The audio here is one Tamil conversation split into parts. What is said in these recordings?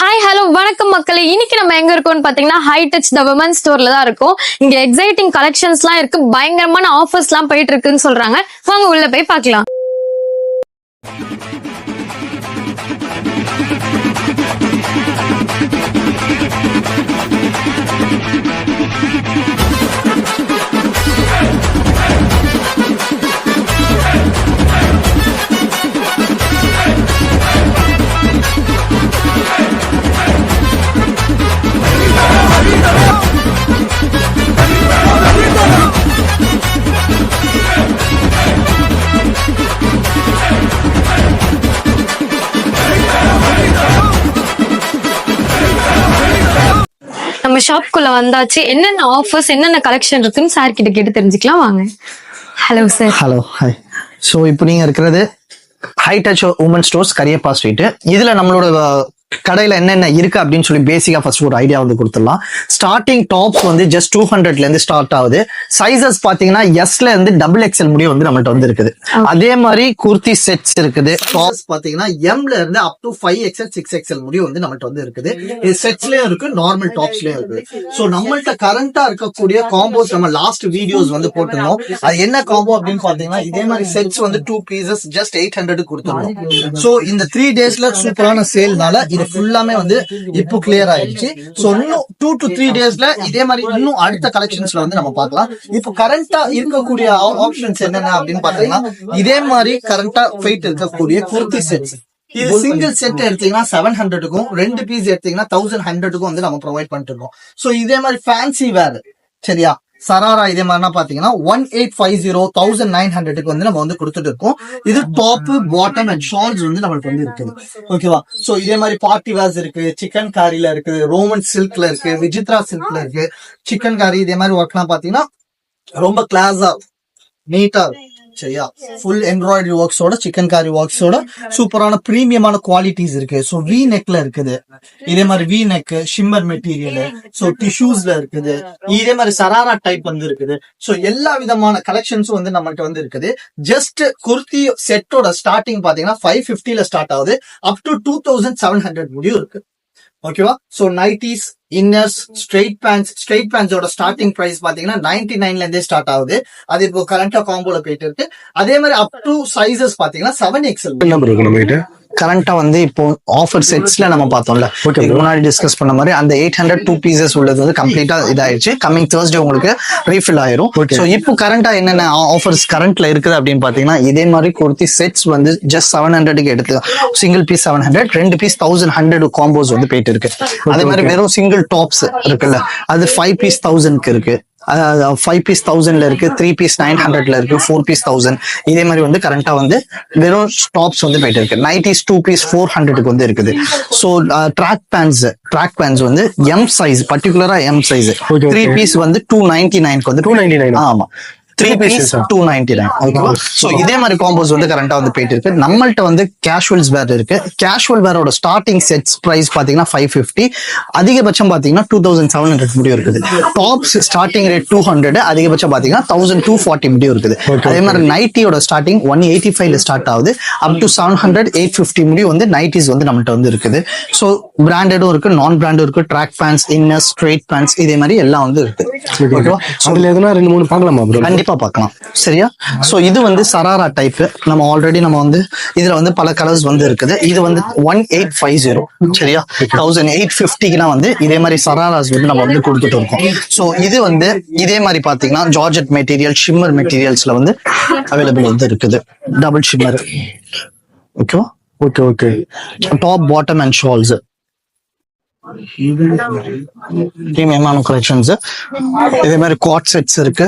ஹாய் ஹலோ வணக்கம் மக்களே. இன்னைக்கு நம்ம எங்க இருக்கோம்னு பாத்தீங்கன்னா ஹை டச் த விமன் ஸ்டோர்ல தான் இருக்கும். இங்க எக்ஸைட்டிங் கலெக்ஷன்ஸ்லாம் இருக்கு. பயங்கரமான ஆஃபர்ஸ்லாம் போயிட்டு இருக்குன்னு சொல்றாங்க. வாங்க உள்ள போய் பார்க்கலாம். நம்ம ஷாப்குள்ள வந்தாச்சு. என்னென்ன ஆஃபர்ஸ் என்னென்ன கலெக்ஷன் இருக்குன்னு சார் கிட்ட கேட்டு தெரிஞ்சுக்கலாம். வாங்க. Hello sir hello hi so இப்போ நீங்க இருக்கிறது Hi Touch Woman Stores Kariappa street இதுல நம்மளோட கடையில என்னென்ன இருக்கு அப்படின்னு சொல்லி பேசிக்கா ஃபர்ஸ்ட் ஒரு ஐடியா வந்து கொடுத்துடலாம். ஸ்டார்டிங் டாப்ஸ் வந்து ஜஸ்ட் டூ ஹண்ட்ரட்ல இருந்து ஸ்டார்ட் ஆகுது. சைசஸ் பாத்தீங்கன்னா எஸ்ல இருந்து டபுள் எக்ஸ்எல் முடியும் வந்து நம்மள்ட்ட வந்து இருக்குது. அதே மாதிரி குர்த்தி செட்ஸ் இருக்குது. டாப்ஸ் பாத்தீங்கன்னா எம்ல இருந்து up to five XL six XL முடியும் வந்து நம்மள்ட்ட வந்து இருக்குது. இது செட்ஸ்லயும் இருக்கு நார்மல் டாப்ஸ்லயும் இருக்கு. ஸோ நம்மள்ட்ட கரண்டா இருக்கக்கூடிய காம்போஸ் நம்ம லாஸ்ட் வீடியோஸ் வந்து போட்டிருந்தோம். அது என்ன காம்போ அப்படின்னு பாத்தீங்கன்னா இதே மாதிரி செட்ஸ் வந்து two pieces just eight hundred கொடுத்துருந்தோம். சோ இந்த த்ரீ டேஸ்ல சூப்பரான சேல்னால இது ஃபுல்லாமே வந்து இப்போ கிளியர் ஆயிடுச்சு. சோ இன்னும் டூ டு த்ரீ டேஸ்ல இதே மாதிரி இன்னும் அடுத்த கலெக்ஷன்ஸ்ல வந்து நம்ம பார்க்கலாம். இப்போ கரண்டா இருக்கக்கூடிய ஆப்ஷன்ஸ் என்னென்ன அப்படின்னு பாத்தீங்கன்னா இதே மாதிரி கரண்டா ஃபைட் இருக்கக்கூடிய குர்த்தி செட்ஸ் இது சிங்கிள் செட் எடுத்தீங்கன்னா செவன் ஹண்ட்ரடுக்கும் ரெண்டு பீஸ் எடுத்தீங்கன்னா தௌசண்ட் ஹண்ட்ரடுக்கும் வந்து நம்ம ப்ரொவைட் பண்ணிட்டு இருக்கோம். சோ இதே மாதிரி ஃபேன்சி வேர் சரியா? சராரா இதே மாதிரினா பாத்தீங்கன்னா one eight five zero thousand nine ஹண்ட்ரடுக்கு வந்து நம்ம வந்து கொடுத்துட்டு இருக்கோம் இது டாப் பாட்டம் அண்ட் ஷால்ஸ் வந்து நம்மளுக்கு வந்து இருக்குது. ஓகேவா சோ இதே மாதிரி பார்ட்டி வேர்ஸ் இருக்கு சிக்கன் காரில இருக்கு ரோமன் சில்க்ல இருக்கு விஜித்ரா சில்க்ல இருக்கு சிக்கன் காரி இதே மாதிரி ஒர்க்லாம் பாத்தீங்கன்னா ரொம்ப கிளாஸா நீட்டா சரியா? ஃபுல் எம்ப்ராய்டரி ஒர்க்ஸோட சிக்கன் காரி ஒர்க்ஸோட சூப்பரான பிரீமியமான குவாலிட்டிஸ் இருக்கு. ஸோ வி நெக்ல இருக்குது. இதே மாதிரி V neck shimmer material so டிஷ்யூஸ்ல இருக்குது. இதே மாதிரி சராரா டைப் வந்து இருக்குது. ஸோ எல்லா விதமான கலெக்ஷன்ஸும் வந்து நம்மகிட்ட வந்து இருக்குது. ஜஸ்ட் குர்த்தி செட்டோட ஸ்டார்டிங் பாத்தீங்கன்னா ஃபைவ் ஃபிஃப்டில ஸ்டார்ட் ஆகுது. Up to two thousand seven hundred முடியும் இருக்கு. ஓகேவா so nighties inners straight pants straight பேண்ட்ஸோட starting price பாத்தீங்கன்னா நைன்டி நைன்ல இருந்தே ஸ்டார்ட் ஆகுது. அது இப்போ கரண்டா காம்போல போயிட்டு இருக்கு. அதே மாதிரி அப் டு சைசஸ் பாத்தீங்கன்னா செவன் எக்ஸல் கரண்டா வந்து இப்போ ஆஃபர் செட்ஸ்ல நம்ம பார்த்தோம்ல. இதுக்கு முன்னாடி டிஸ்கஸ் பண்ண மாதிரி அந்த எயிட் ஹண்ட்ரட் டூ பீசஸ் உள்ளது வந்து கம்ப்ளீட்டா இதாயிருச்சு. கம்மிங் தேர்ஸ்டே உங்களுக்கு ரீஃபில் ஆயிரும். ஸோ இப்போ கரண்டா என்னென்ன ஆஃபர்ஸ் கரண்ட்ல இருக்குது அப்படின்னு பாத்தீங்கன்னா இதே மாதிரி குர்த்தி செட்ஸ் வந்து ஜஸ்ட் செவன் ஹண்ட்ரடுக்கு எடுத்து சிங்கிள் பீஸ் செவன் ஹண்ட்ரட் ரெண்டு பீஸ் தௌசண்ட் ஹண்ட்ரட் காம்போஸ் வந்து போயிட்டு இருக்கு. அதே மாதிரி வெறும் சிங்கிள் டாப்ஸ் இருக்குல்ல. அது ஃபைவ் பீஸ் தௌசண்ட்க்கு இருக்கு. ஃபைவ் பீஸ் தௌசண்ட்ல இருக்கு த்ரீ பீஸ் நைன் ஹண்ட்ரட்ல இருக்கு ஃபோர் பீஸ் தௌசண்ட் இதே மாதிரி வந்து கரண்டா வந்து வெறும் டாப்ஸ் வந்து போயிட்டு இருக்கு. நைட்டிஸ் டூ பீஸ் ஃபோர் ஹண்ட்ரடுக்கு வந்து இருக்குது. So track pants track pants வந்து எம் சைஸ் பர்டிகுலரா எம் சைஸ் த்ரீ. பீஸ் வந்து டூ நைன்டி நைன்க்கு வந்து 299 ஆமா. Three piece? Two ninety nine ஓகேவா ஸோ இதே மாதிரி காம்போஸ் வந்து கரண்டா வந்து போயிட்டு இருக்கு. நம்மள்ட்ட வந்து கேஷுவல்ஸ் வேர் இருக்கு. கேஷுவல் வேரோட ஸ்டார்டிங் செட்ஸ் பிரைஸ் பாத்தீங்கன்னா ஃபைவ் ஃபிஃப்டி அதிகபட்சம் பாத்தீங்கன்னா டூ தௌசண்ட் செவன் ஹண்ட்ரட் முடியும் இருக்குது. Tops starting rate two hundred அதிகபட்சம் பாத்தீங்கன்னா தௌசண்ட் டூ ஃபார்ட்டி முடியும் இருக்குது. அதே மாதிரி நைட்டியோட ஸ்டார்டிங் ஒன் எயிட்டி ஃபைவ்ல ஸ்டார்ட் ஆகுது. Up to seven hundred eight fifty முடியும் வந்து நைட்டிஸ் வந்து நம்மள்ட்ட வந்து இருக்குது. ஸோ பிராண்டடும் இருக்கு நான் பிராண்டும் இருக்கு. Track pants inner straight pants இதே மாதிரி எல்லாம் வந்து இருக்கு. ஓகேவா அதுல எதுனா ரெண்டு மூணு பார்க்கலாமா ப்ரோ கண்டிப்பா பார்க்கலாம். சரியா? சோ இது வந்து சராரா டைப் நம்ம ஆல்ரெடி நம்ம வந்து இதுல வந்து பல கலர்ஸ் வந்து இருக்குது. இது வந்து ஒன் எயிட் ஃபைவ் ஜீரோ சரியா? தௌசண்ட் எயிட் ஃபிஃப்டிக்குனா வந்து இதே மாதிரி சராராஸ் வந்து நம்ம வந்து கொடுத்துட்டு இருக்கோம். சோ இது வந்து இதே மாதிரி பாத்தீங்கன்னா ஜார்ஜெட் மெட்டீரியல் ஷிம்மர் மெட்டீரியல்ஸ்ல வந்து அவைலபிள் வந்து இருக்குது. டபுள் ஷிம்மர் ஓகேவா okay okay top bottom and shawls collections இதே மாதிரி குவாட் செட்ஸ் இருக்கு.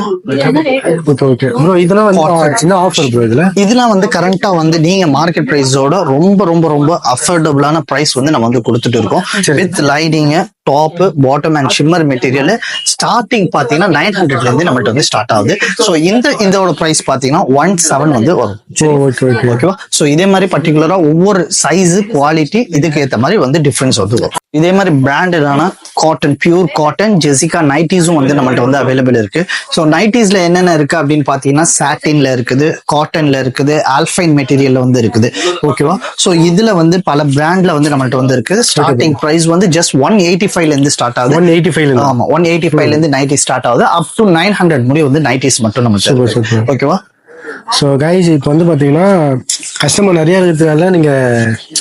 இதெல்லாம் வந்து ஆஃபர் ப்ரோ இதுல? இதெல்லாம் வந்து கரண்டா வந்து நீங்க மார்க்கெட் பிரைஸோட ரொம்ப ரொம்ப ரொம்ப அஃபோர்டபுளான பிரைஸ் வந்து நம்ம வந்து கொடுத்துட்டு இருக்கோம். With lining top bottom and shimmer material starting பாத்தீங்கன்னா நைன் ஹண்ட்ரட்ல இருந்து நம்மள்ட்ட வந்து ஸ்டார்ட் ஆகுது. ஸோ இந்த இதோட பிரைஸ் பாத்தீங்கன்னா ஒன் செவன் வந்து வரும். ஓகே ஓகே ஓகேவா ஸோ இதே மாதிரி பர்டிகுலரா ஒவ்வொரு சைஸ் குவாலிட்டி இதுக்கு ஏத்த மாதிரி வந்து டிஃபரன்ஸ் வந்து வரும். இதே மாதிரி பிராண்டடான காட்டன் பியூர் காட்டன் ஜெசிகா நைட்டிஸும் வந்து நம்மள்ட்ட வந்து அவைலபிள் இருக்கு. ஸோ நைட்டிஸ்ல என்னென்ன இருக்கு அப்படின்னு பாத்தீங்கன்னா சாட்டின்ல இருக்குது காட்டன்ல இருக்குது ஆல்ஃபைன் மெட்டீரியல்ல வந்து இருக்குது. ஓகேவா ஸோ இதுல வந்து பல பிராண்ட்ல வந்து நம்மள்ட்ட வந்து இருக்கு. ஸ்டார்டிங் பிரைஸ் வந்து ஜஸ்ட் ஒன் எயிட்டி ஃபைவ்ல இருந்து ஸ்டார்ட் ஆகுது. ஒன் எயிட்டி ஃபைவ் ஆமா ஒன் எயிட்டி ஃபைவ்ல இருந்து நைட்டி ஸ்டார்ட் ஆகுது. அப் டு நைன் ஹண்ட்ரட் முடிய வந்து நைட்டிஸ் மட்டும் நம்ம. ஓகேவா ஸோ கைஸ் இப்போ வந்து பாத்தீங்கன்னா கஸ்டமர் நிறைய இருக்கிறதுனால நீங்க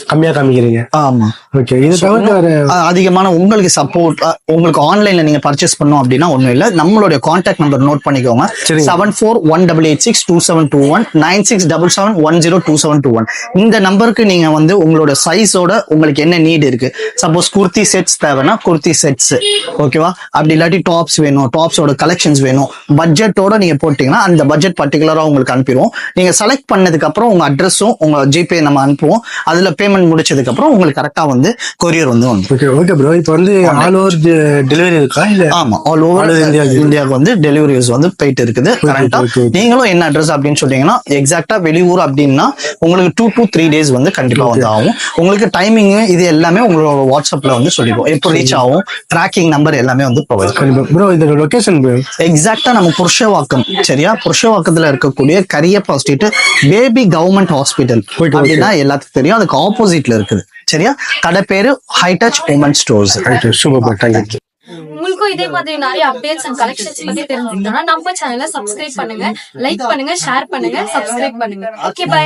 கம்மியா காமிக்கிறீங்க. ஆமா. ஓகே இது வேற அஹ் அதிகமான உங்களுக்கு சப்போர்ட் உங்களுக்கு ஆன்லைன்ல நீங்க பர்ச்சேஸ் பண்ணோம் அப்படின்னா ஒண்ணும் இல்ல. நம்மளுடைய கான்டாக்ட் நம்பர் நோட் பண்ணிக்கோங்க. Seven four one double eight six two seven two one nine six double seven one zero two seven two one இந்த நம்பருக்கு நீங்க வந்து உங்களோட சைஸோட உங்களுக்கு என்ன நீட் இருக்கு? சப்போஸ் குர்த்தி செட்ஸ் தேவைன்னா குர்த்தி செட்ஸ் ஓகேவா அப்படி இல்லாட்டி டாப்ஸ் வேணும் டாப்ஸோட கலெக்ஷன்ஸ் வேணும். பட்ஜெட்டோட நீங்க போட்டீங்கன்னா அந்த பட்ஜெட் பர்டிகுலரா உங்களுக்கு அனுப்பிடுவோம். நீங்க செலக்ட் பண்ணதுக்கு அப்புறம் உங்க அட்ரஸும் உங்க ஜிபே நம்ம அனுப்புவோம். அதுல பேமெண்ட் முடிச்சதுக்கு அப்புறம் உங்களுக்கு கரெக்டா வந்து கொரியர் வந்து ஓகே ஓகே ப்ரோ இப்போ வந்து ஆல் ஓவர் டெலிவரி இருக்கா? இல்ல ஆமா ஆல் ஓவர் India. இந்தியாவுக்கு வந்து டெலிவரிஸ் வந்து போயிட்டு இருக்குது. கரெக்டா. நீங்களும் என்ன அட்ரஸ் அப்படின்னு சொன்னீங்கன்னா எக்ஸாக்டா வெளியூர் அப்படின்னா உங்களுக்கு டூ to த்ரீ டேஸ் வந்து கண்டிப்பா வந்து ஆகும். உங்களுக்கு டைமிங் இது எல்லாமே உங்களோட வாட்ஸ்அப்ல வந்து சொல்லிடுவோம். எப்போ ரீச் ஆகும் ட்ராக்கிங் நம்பர் எல்லாமே வந்து ப்ரொவைட் கண்டிப்பா ப்ரோ இதோட லொகேஷன் எக்ஸாக்டா நம்ம புருஷவாக்கம் சரியா? புருஷவாக்கத்துல இருக்கக்கூடிய Kariappa street baby government hospital Okay, அப்படின்னா எல்லாத்துக்கும் தெரியும். அதுக்கு ஆப்போசிட்ல இருக்குது. சரியா? கடை பேரு ஹைடச் உமன் ஸ்டோர்ஸ் உங்களுக்கும் இதே மாதிரி நிறைய அப்டேட்ஸ் அண்ட் கலெக்ஷன்ஸ் பத்தி தெரிஞ்சுக்கணும்னா நம்ம சேனலை சப்ஸ்கிரைப் பண்ணுங்க லைக் பண்ணுங்க ஷேர் பண்ணுங்க சப்ஸ்கிரைப் பண்ணுங்க. Okay bye